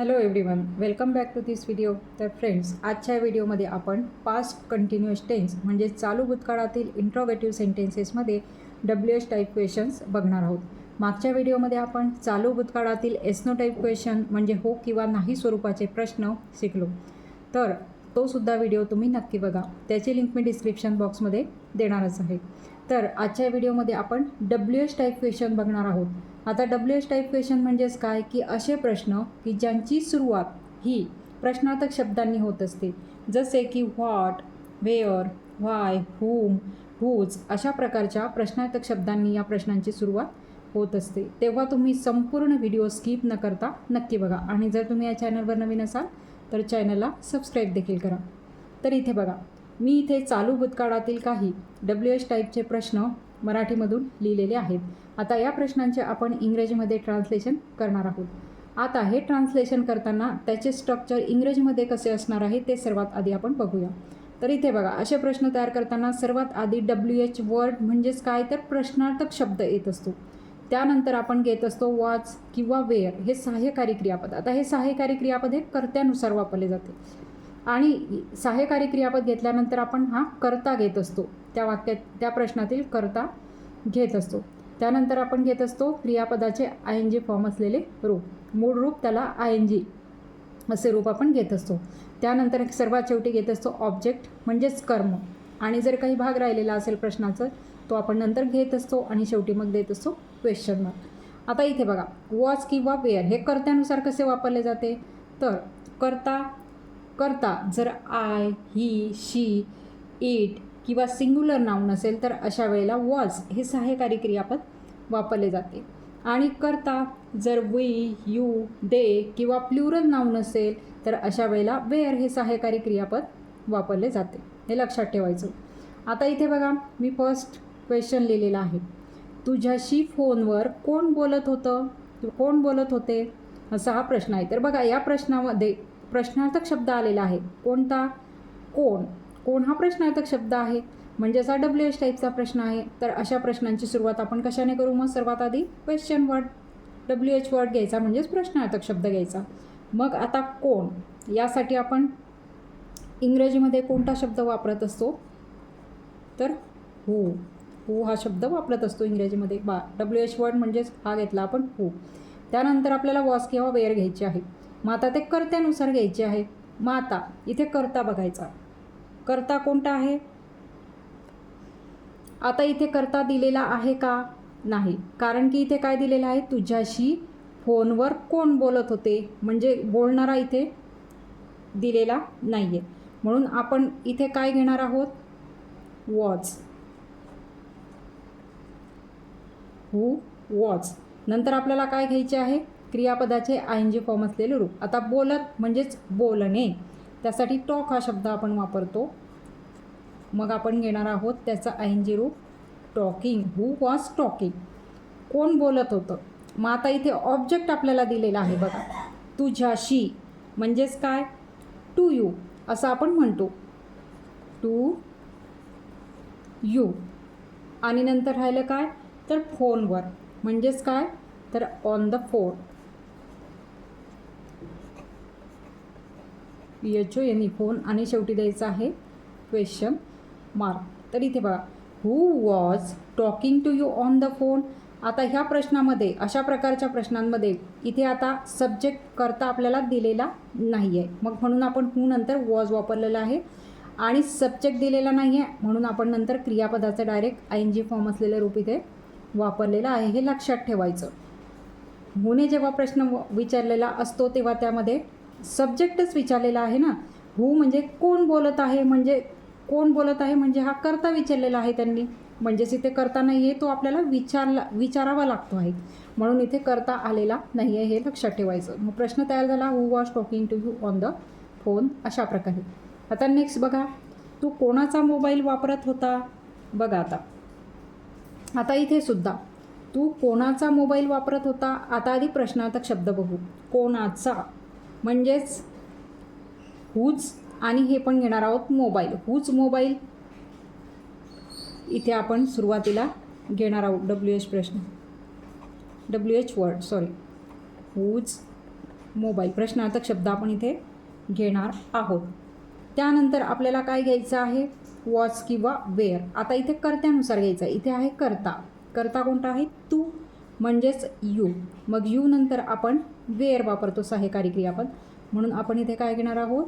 Hello everyone welcome back to this video तर friends आजच्या व्हिडिओमध्ये आपण पास्ट कंटिन्युअस टेन्स म्हणजे चालू भूतकाळातील इंट्रोगेटिव्ह सेंटेन्सेसमध्ये डब्ल्यू एच टाईप क्वेश्चन्स बघणार आहोत. मागच्या व्हिडिओमध्ये आपण चालू भूतकाळातील एस्नो टाईप क्वेश्चन म्हणजे हो किंवा नाही स्वरूपाचे प्रश्न शिकलो. तर तो सुद्धा व्हिडिओ तुम्ही नक्की बघा. त्याची लिंक मी डिस्क्रिप्शन बॉक्समध्ये देणारच आहे. तर आजच्या व्हिडिओमध्ये आपण डब्ल्यू एच टाईप क्वेश्चन बघणार आहोत. आता डब्ल्यू एच टाईप क्वेश्चन म्हणजेच काय? की असे प्रश्न की ज्यांची सुरुवात ही प्रश्नार्थक शब्दांनी होत असते. जसे की what where why whom whose अशा प्रकारच्या प्रश्नार्थक शब्दांनी या प्रश्नांची सुरुवात होत असते. तेव्हा तुम्ही संपूर्ण व्हिडिओ स्किप न करता नक्की बघा. आणि जर तुम्ही या चॅनलवर नवीन असाल तर चॅनलला सबस्क्राईब देखील करा. तर इथे बघा. मी इथे चालू भूतकाळातील काही डब्ल्यू एच टाईपचे प्रश्न मराठीमधून लिहिलेले आहेत. आता या प्रश्नांचे आपण इंग्रजीमध्ये ट्रान्सलेशन करणार आहोत. आता हे ट्रान्सलेशन करताना त्याचे स्ट्रक्चर इंग्रजीमध्ये कसे असणार आहे ते सर्वात आधी आपण बघूया. तर इथे बघा असे प्रश्न तयार करताना सर्वात आधी डब्ल्यू एच वर्ड म्हणजेच काय? तर प्रश्नार्थक शब्द येत असतो. त्यानंतर आपण घेत असतो वॉच किंवा वेअर हे सहाय्यकारी क्रियापद. आता हे सहाय्यकारी क्रियापद हे कर्त्यानुसार वापरले जाते. आणि सहाय्यकारी क्रियापद घेतल्यानंतर आपण हा कर्ता घेत असतो. त्या वाक्यात त्या प्रश्नातील कर्ता घेत असतो. त्यानंतर आपण घेत असतो क्रियापदाचे आय एन जी फॉर्म असलेले रूप. मूळ रूप त्याला आय एन जी असे रूप आपण घेत असतो. त्यानंतर सर्वात शेवटी घेत असतो ऑब्जेक्ट म्हणजेच कर्म. आणि जर काही भाग राहिलेला असेल प्रश्नाचं तो आपण नंतर घेत असतो आणि शेवटी मग देत असतो क्वेश्चन मार्क आता इथे बघा वॉच किंवा वेअर हे कर्त्यानुसार कसे वापरले जाते? तर कर्ता करता जर आय ही शी इट किंवा सिंग्युलर नाऊन असेल तर अशा वेळेला वॉज हे सहाय्यकारी क्रियापद वापरले जाते. आणि करता जर वी यू दे किंवा प्लुरल नाऊन असेल तर अशा वेळेला वेअर हे सहाय्यकारी क्रियापद वापरले जाते. हे लक्षात ठेवायचं. आता इथे बघा मी फर्स्ट क्वेश्चन लिहिलेला आहे. तुझ्याशी फोनवर कोण बोलत होतं? कोण बोलत होते? असा हा प्रश्न आहे. तर बघा या प्रश्नामध्ये प्रश्नार्थक शब्द आलेला आहे. कोणता? कोण. कोण हा प्रश्नार्थक शब्द आहे? म्हणजे असा डब्ल्यू एच टाईपचा प्रश्न आहे. तर अशा प्रश्नांची सुरुवात आपण कशाने करू मग? सर्वात आधी question word W H word घ्यायचा म्हणजेच प्रश्नार्थक शब्द घ्यायचा. मग आता कोण? यासाठी आपण इंग्रजीमध्ये कोणता शब्द वापरत असतो? तर हू हू हा शब्द वापरत असतो इंग्रजीमध्ये. बा डब्ल्यू एच वर्ड म्हणजेच हा घेतला आपण हू त्यानंतर आपल्याला वॉस किंवा वेअर घ्यायची आहे. मग आता ते कर्त्यानुसार घ्यायचे आहे. माता इथे कर्ता बघायचा. कर्ता कोणता आहे? आता इथे करता दिलेला आहे का? नाही. कारण की इथे काय दिलेलं आहे? तुझ्याशी फोनवर कोण बोलत होते? म्हणजे बोलणारा इथे दिलेला नाही आहे म्हणून आपण इथे काय घेणार आहोत? वॉच हू वॉच नंतर आपल्याला काय घ्यायचे आहे? क्रियापदाचे आय एन जी फॉर्म असलेले रूप. आता बोलत म्हणजेच बोलणे. त्यासाठी टॉक हा शब्द आपण वापरतो. मग आपण घेणार आहोत त्याचं आय जी रूप टॉकिंग. हू वॉज टॉकिंग कोण बोलत होतं? मग आता इथे ऑब्जेक्ट आपल्याला दिलेला आहे बघा. तुझ्याशी. म्हणजेच काय? टू यू असं आपण म्हणतो. टू यू आणि नंतर राहिलं काय? तर फोनवर म्हणजेच काय? तर on the phone P H O N E phone आणि शेवटी द्यायचा आहे. क्वेश्चन मार्क तर इथे बघा. Who was talking to you on the phone आता ह्या प्रश्नामध्ये अशा प्रकारच्या प्रश्नांमध्ये इथे आता सब्जेक्ट करता आपल्याला दिलेला नाही आहे मग म्हणून आपण हू नंतर वॉज वापरलेला आहे. आणि सब्जेक्ट दिलेला नाही आहे म्हणून आपण नंतर क्रियापदाचं direct I N G form असलेलं रूप इथे वापरलेलं आहे. हे लक्षात ठेवायचं. हुने जेव्हा प्रश्न विचारलेला असतो तेव्हा त्यामध्ये सब्जेक्टच विचारलेला आहे ना? हू म्हणजे कोण बोलत आहे म्हणजे कोण बोलत आहे म्हणजे हा करता विचारलेला आहे त्यांनी. म्हणजेच इथे करता नाही आहे तो आपल्याला विचारला विचारावा लागतो आहे. म्हणून इथे करता आलेला नाही आहे हे लक्षात ठेवायचं. मग प्रश्न तयार झाला who was talking to you on the phone अशा प्रकारे. आता नेक्स्ट बघा. तू कोणाचा मोबाईल वापरत होता? बघा आता. आता इथे सुद्धा. तू कोणाचा मोबाईल वापरत होता? आता आधी प्रश्नार्थक शब्द बघू. कोणाचा? म्हणजेच हूच आणि हे पण घेणार आहोत मोबाईल. Hooch mobile. इथे आपण सुरुवातीला घेणार आहोत डब्ल्यू एच प्रश्न. W H word sorry whose mobile. प्रश्नार्थक शब्द आपण इथे घेणार आहोत. त्यानंतर आपल्याला काय घ्यायचं आहे? वॉच किंवा वेअर आता इथे कर्त्यानुसार घ्यायचं आहे. इथे आहे कर्ता. कर्ता कोणता आहे? तू. म्हणजेच यू. मग यू नंतर आपण वेअर वापरतो सहाय्यकारी क्रियापद. म्हणून आपण इथे काय घेणार आहोत?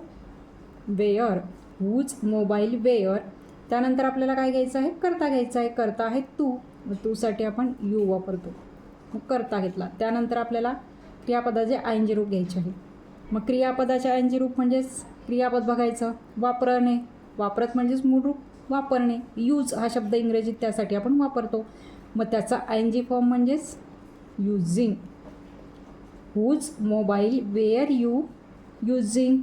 वेअर. वूज मोबाईल वेअर त्यानंतर आपल्याला काय घ्यायचं आहे? करता घ्यायचं आहे. करता आहे तू. तूसाठी आपण यू वापरतो. मग करता घेतला. त्यानंतर आपल्याला क्रियापदाचे आयनजी रूप घ्यायचे आहे. मग क्रियापदाचे आयनजी रूप म्हणजेच क्रियापद बघायचं. वापरणे. वापरत म्हणजेच मूळ रूप वापरणे. यूज हा शब्द इंग्रजीत त्यासाठी आपण वापरतो. मग त्याचा एन जी फॉर्म म्हणजेच using whose mobile were you using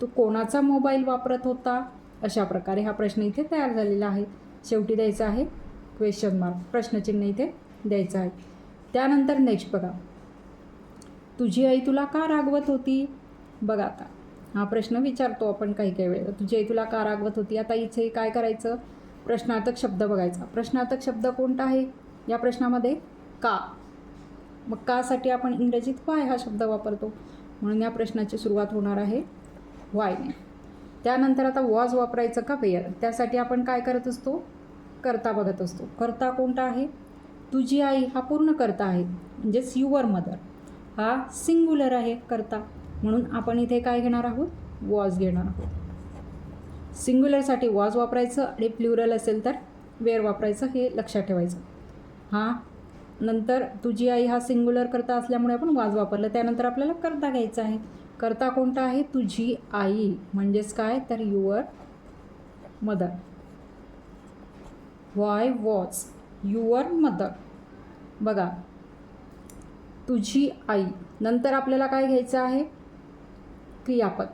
तू कोणाचा मोबाईल वापरत होता? अशा प्रकारे हा प्रश्न इथे तयार झालेला आहे. शेवटी द्यायचा आहे. क्वेश्चन मार्क प्रश्नचिन्ह इथे द्यायचं आहे. त्यानंतर नेक्स्ट बघा. तुझी आई तुला का रागवत होती? बघा आता. हा प्रश्न विचारतो आपण काही काही वेळेला. तुझी आई तुला का रागवत होती? आता इथे काय करायचं? प्रश्नार्थक शब्द बघायचा. प्रश्नार्थक शब्द कोणता आहे? या प्रश्नामध्ये का? मग कासाठी आपण इंग्रजीत वाय हा शब्द वापरतो? म्हणून या प्रश्नाची सुरुवात होणार आहे वायने त्यानंतर आता वॉज वापरायचं का वेअर? त्यासाठी आपण काय करत असतो? करता बघत असतो. करता कोणता आहे? तुझी आई हा पूर्ण करता आहे. म्हणजेच युअर मदर हा सिंग्युलर आहे करता. म्हणून आपण इथे काय घेणार आहोत? वॉज घेणार आहोत. सिंग्युलरसाठी वॉज वापरायचं आणि प्लुरल असेल तर वेअर वापरायचं हे लक्षात ठेवायचं. हां? नंतर तुझी आई हा सिंग्युलर करता असल्यामुळे आपण वाज वापरलं. त्यानंतर आपल्याला करता घ्यायचा आहे. करता कोणता आहे? तुझी आई. म्हणजेच काय? तर your mother why was your mother बघा. तुझी आई. नंतर आपल्याला काय घ्यायचं आहे? क्रियापद.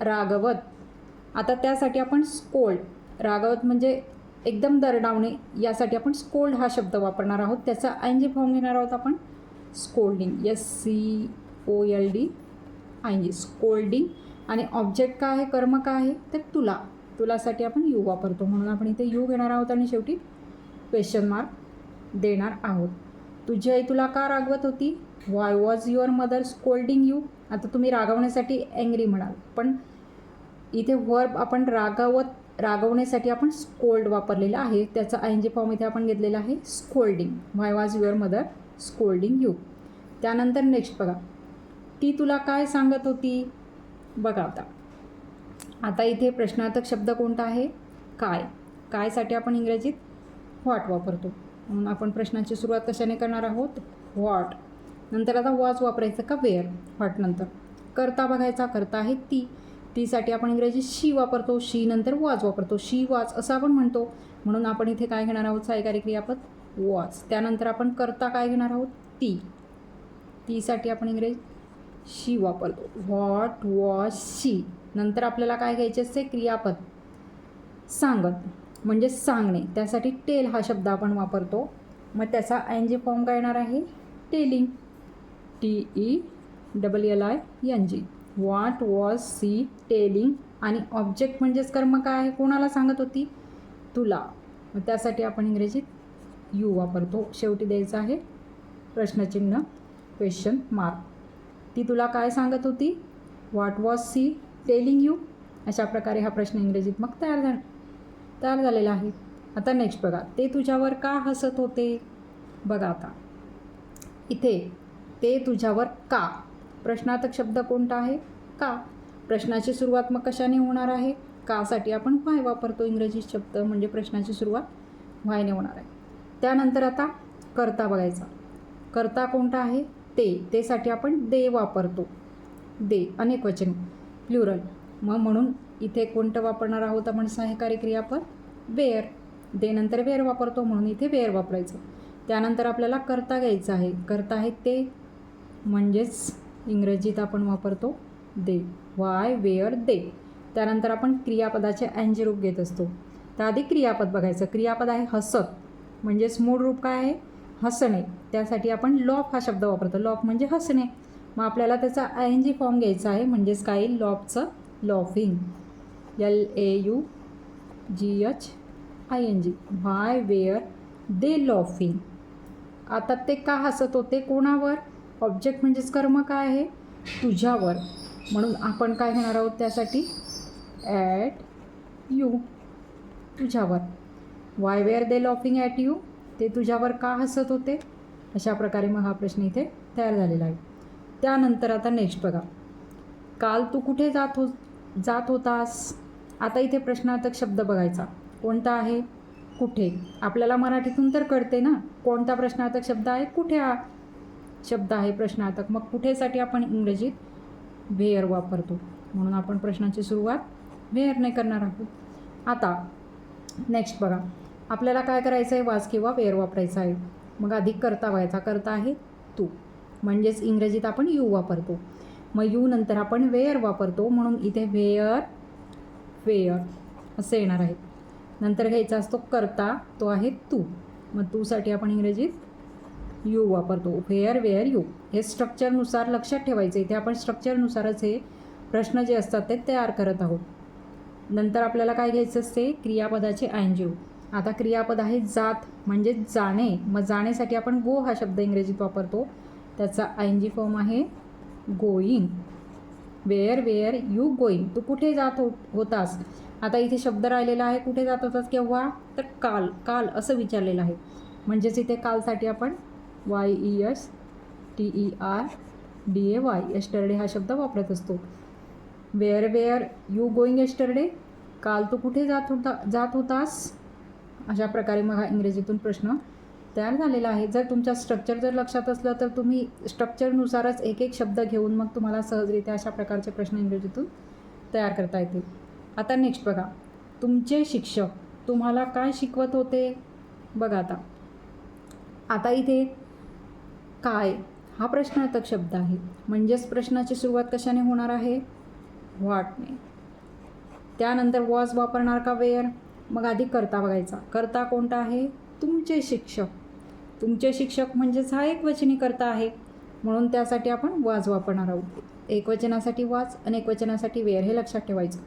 रागवत आता त्यासाठी आपण स्कोल्ड रागवत म्हणजे एकदम दरडावणे यासाठी आपण स्कोल्ड हा शब्द वापरणार आहोत. त्याचा आयन जी फॉर्म घेणार आहोत आपण scolding S C O L D I N G scolding आणि ऑब्जेक्ट काय आहे कर्म काय आहे तर तुला. तुलासाठी आपण यू वापरतो. म्हणून आपण इथे यू घेणार आहोत आणि शेवटी क्वेश्चन मार्क देणार आहोत. तुझी आई तुला का रागवत होती? Why was your mother scolding you आता तुम्ही रागवण्यासाठी अँग्री म्हणाल. पण इथे वर्ब आपण रागावत रागवण्यासाठी आपण स्कोल्ड वापरलेला आहे. त्याचा आय एन जी फॉर्म इथे आपण घेतलेला आहे. Scolding why was your mother scolding you त्यानंतर नेक्स्ट बघा. ती तुला काय सांगत होती? बघा आता. आता इथे प्रश्नार्थक शब्द कोणता आहे? काय? कायसाठी आपण इंग्रजीत व्हॉट वापरतो? म्हणून आपण प्रश्नाची सुरुवात कशाने करणार आहोत? व्हॉट नंतर आता वॉज वापरायचं का वेअर व्हॉट नंतर. करता बघायचा. करता आहे ती. तीसाठी आपण इंग्रजी शी वापरतो शी नंतर वाज वापरतो. शी वाज असं आपण म्हणतो. म्हणून आपण इथे काय घेणार आहोत? सहायकारी क्रियापद वॉज. त्यानंतर आपण करता काय घेणार आहोत? ती. तीसाठी आपण इंग्रजी शी वापरतो. व्हॉट वॉज शी नंतर आपल्याला काय घ्यायचे असते? क्रियापद. सांगत. म्हणजे सांगणे. त्यासाठी टेल हा शब्द आपण वापरतो. मग त्याचा आय एन जी फॉर्म काय येणार आहे? Telling. T E double L I N G what was she telling आणि ऑब्जेक्ट म्हणजेच कर्म काय आहे? कोणाला सांगत होती? तुला. मग त्यासाठी आपण इंग्रजीत यू वापरतो. शेवटी द्यायचं आहे. प्रश्नचिन्ह क्वेश्चन मार्क ती तुला काय सांगत होती? What was she telling you अशा प्रकारे हा प्रश्न इंग्रजीत मग तयार झाला. तयार झालेला आहे. आता नेक्स्ट बघा. ते तुझ्यावर का हसत होते? बघा आता. इथे ते तुझ्यावर का प्रश्नार्थक शब्द कोणता आहे? का? प्रश्नाची सुरुवात मग कशाने होणार आहे? कासाठी आपण व्हाय वापरतो इंग्रजी शब्द म्हणजे प्रश्नाची सुरुवात व्हायने होणार आहे. त्यानंतर आता करता बघायचा. करता कोणता आहे? ते. तेसाठी आपण दे वापरतो. दे अनेक वचन प्लुरल. मग म्हणून इथे कोणतं वापरणार आहोत आपण सहायकारी क्रियापद वेअर. दे नंतर वेअर वापरतो म्हणून इथे वेअर वापरायचं. त्यानंतर आपल्याला करता घ्यायचं आहे. करता आहे ते म्हणजेच इंग्रजीत आपण वापरतो दे. वाय वेअर दे. त्यानंतर आपण क्रियापदाचे अँजी रूप घेत असतो. त्याआधी आधी क्रियापद बघायचं. क्रियापद आहे हसत. म्हणजेच मूळ रूप काय आहे? हसणे. त्यासाठी आपण लॉफ हा शब्द वापरतो. लॉफ म्हणजे हसणे. मग आपल्याला त्याचा आय एन जी फॉर्म घ्यायचा आहे. म्हणजेच काय? लॉफचं laughing. L A U G H I N G why were they laughing. आता ते का हसत होते? कोणावर? ऑब्जेक्ट म्हणजेच कर्म काय आहे? तुझ्यावर. म्हणून आपण काय घेणार आहोत त्यासाठी? ॲट यू तुझ्यावर. Why were they laughing at you ते तुझ्यावर का हसत होते? अशा प्रकारे मग हा प्रश्न इथे तयार झालेला आहे. त्यानंतर आता नेक्स्ट बघा. काल तू कुठे जात हो जात होतास? आता इथे प्रश्नार्थक शब्द बघायचा. कोणता आहे? कुठे? आपल्याला मराठीतून तर कळते ना. कोणता प्रश्नार्थक शब्द आहे? कुठे शब्द आहे प्रश्नार्थक. मग कुठेसाठी आपण इंग्रजीत वेअर वापरतो? म्हणून आपण प्रश्नाची सुरुवात वेअरने करणार आहोत. आता नेक्स्ट बघा. आपल्याला काय करायचं आहे? वाज किंवा वेअर वापरायचा आहे. मग आधी करता व्हायचा करता आहे तू. म्हणजेच इंग्रजीत आपण यू वापरतो. मग यू नंतर आपण वेअर वापरतो. म्हणून इथे वेअर वेअर असं येणार आहे. नंतर घ्यायचा असतो करता. तो आहे तू. मग तूसाठी आपण इंग्रजीत यू वापरतो. वेअर वेअर यू हे स्ट्रक्चरनुसार लक्षात ठेवायचं. इथे आपण स्ट्रक्चरनुसारच हे प्रश्न जे असतात ते तयार करत आहोत. नंतर आपल्याला काय घ्यायचं असते? क्रियापदाचे आयनजीव आता क्रियापद आहे जात म्हणजे जाणे. मग जाण्यासाठी आपण गो हा शब्द इंग्रजीत वापरतो. त्याचा I N G G form आहे going where were you going तू कुठे जात हो होतास? आता इथे शब्द राहिलेला आहे. कुठे जात होतास केव्हा? तर काल. काल असं विचारलेलं आहे. म्हणजेच इथे कालसाठी आपण Y E S T E R D A Y yesterday हा शब्द वापरत असतो. Where were you going yesterday काल तू कुठे जात होता जात होतास? अशा प्रकारे मग हा इंग्रजीतून प्रश्न तयार झालेला आहे. जर तुमच्या स्ट्रक्चर जर लक्षात असलं तर तुम्ही स्ट्रक्चरनुसारच एक एक शब्द घेऊन मग तुम्हाला सहजरित्या अशा प्रकारचे प्रश्न इंग्रजीतून तयार करता येतील. आता नेक्स्ट बघा. तुमचे शिक्षक तुम्हाला काय शिकवत होते? बघा आता. आता इथे काय? हा प्रश्नार्थक शब्द आहे. म्हणजेच प्रश्नाची सुरुवात कशाने होणार आहे? व्हॉटने त्यानंतर वॉज वापरणार का वेअर मग आधी करता बघायचा. करता कोणता आहे? तुमचे शिक्षक. तुमचे शिक्षक म्हणजेच हा एक वचनी करता आहे. म्हणून त्यासाठी आपण वाज वापरणार आहोत. एकवचनासाठी वाज आणि एकवचनासाठी वेअर हे लक्षात ठेवायचं.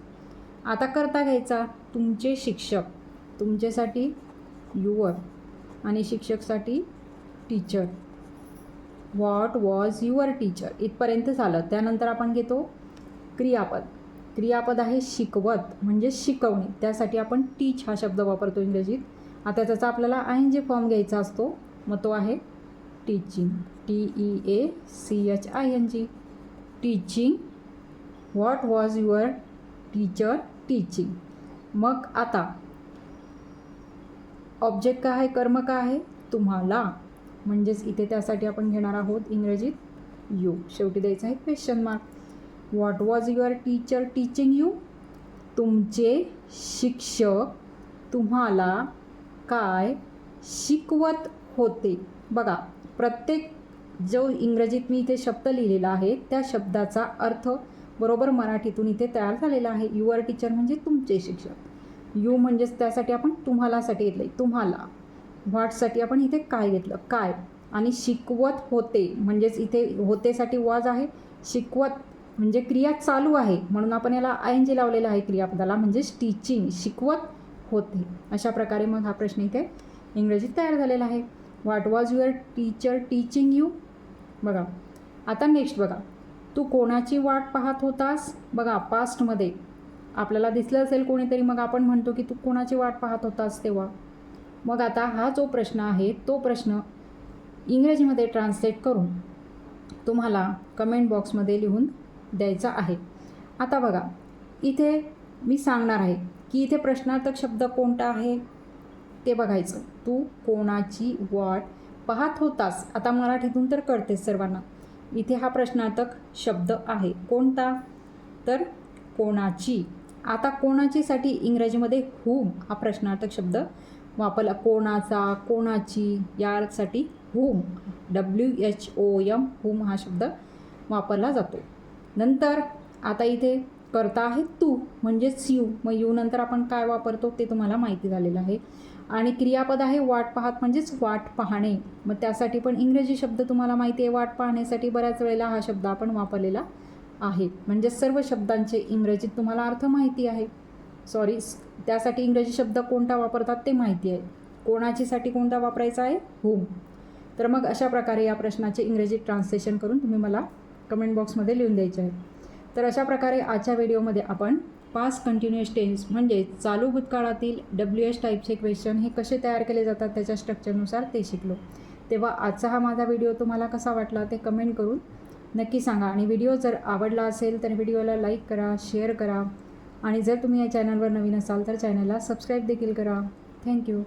आता करता घ्यायचा. तुमचे शिक्षक. तुमच्यासाठी युवर आणि शिक्षकसाठी teacher what was your teacher इथपर्यंत झालं त्यानंतर आपण घेतो क्रियापद. क्रियापद आहे शिकवत म्हणजे शिकवणे. त्यासाठी आपण टीच हा शब्द वापरतो इंग्रजीत. आता त्याचा आपल्याला आय एन जे फॉर्म घ्यायचा असतो. मग तो आहे teaching T E A C H I N G teaching what was your teacher teaching मग आता ऑब्जेक्ट काय आहे? कर्म का आहे? तुम्हाला. म्हणजेच इथे त्यासाठी आपण घेणार आहोत इंग्रजीत यू. शेवटी द्यायचं आहे question mark what was your teacher teaching you तुमचे शिक्षक तुम्हाला काय शिकवत होते? बघा प्रत्येक जो इंग्रजीत मी इथे शब्द लिहिलेला आहे त्या शब्दाचा अर्थ बरोबर मराठीतून इथे तयार झालेला आहे. युअर टीचर म्हणजे तुमचे शिक्षक. यू म्हणजेच त्यासाठी आपण तुम्हालासाठी घेतलं आहे तुम्हाला. व्हॉटसाठी आपण इथे काय घेतलं? काय? आणि शिकवत होते. म्हणजेच इथे होतेसाठी वाज आहे. शिकवत म्हणजे क्रिया चालू आहे. म्हणून आपण याला आय एन जी लावलेला आहे क्रियापदाला. म्हणजेच टीचिंग शिकवत होते. अशा प्रकारे मग हा प्रश्न इथे इंग्रजीत तयार झालेला आहे. What was your teacher teaching you बघा. आता नेक्स्ट बघा. तू कोणाची वाट पाहत होतास? बघा पास्टमध्ये आपल्याला दिसलं असेल कोणीतरी. मग आपण म्हणतो की तू कोणाची वाट पाहत होतास तेव्हा? मग आता हा जो प्रश्न आहे तो प्रश्न इंग्रजीमध्ये ट्रान्सलेट करून तुम्हाला कमेंट बॉक्समध्ये लिहून द्यायचा आहे. आता बघा इथे मी सांगणार आहे की इथे प्रश्नार्थक शब्द कोणता आहे? ते बघायचं. तू कोणाची वाट पाहत होतास? आता मराठीतून तर कळते सर्वांना. इथे हा प्रश्नार्थक शब्द आहे. कोणता? तर कोणाची. आता कोणाचीसाठी इंग्रजीमध्ये हुम हा प्रश्नार्थक शब्द वापरला कोणाचा कोणाची यासाठी whom W H O M whom हा शब्द वापरला जातो. नंतर आता इथे करता आहे तू म्हणजेच यू मग यू नंतर आपण काय वापरतो ते तुम्हाला माहिती झालेलं आहे. आणि क्रियापद आहे वाट पाहत म्हणजेच वाट पाहणे. मग त्यासाठी पण इंग्रजी शब्द तुम्हाला माहिती आहे वाट पाहण्यासाठी बऱ्याच वेळेला हा शब्द आपण वापरलेला आहे. म्हणजे सर्व शब्दांचे इंग्रजीत तुम्हाला अर्थ माहिती आहे. सॉरी त्यासाठी इंग्रजी शब्द कोणता वापरतात ते माहिती आहे. कोणाचीसाठी कोणता वापरायचा आहे? होम तर मग अशा प्रकारे या प्रश्नाचे इंग्रजी ट्रान्सलेशन करून तुम्ही मला कमेंट बॉक्समध्ये लिहून द्यायचे आहे. तर अशा प्रकारे आजच्या व्हिडिओमध्ये आपण पास कंटिन्युअस टेन्स म्हणजे चालू भूतकाळातील डब्ल्यू एस टाईपचे क्वेश्चन हे कसे तयार केले जातात त्याच्या स्ट्रक्चरनुसार ते शिकलो. तेव्हा आजचा हा माझा व्हिडिओ तुम्हाला कसा वाटला ते कमेंट करून नक्की सांगा. आणि व्हिडिओ जर आवडला असेल तर व्हिडिओला लाईक करा शेअर करा. आणि जर तुम्ही या चॅनलवर नवीन असाल तर चॅनलला सबस्क्राईब देखील करा. थँक्यू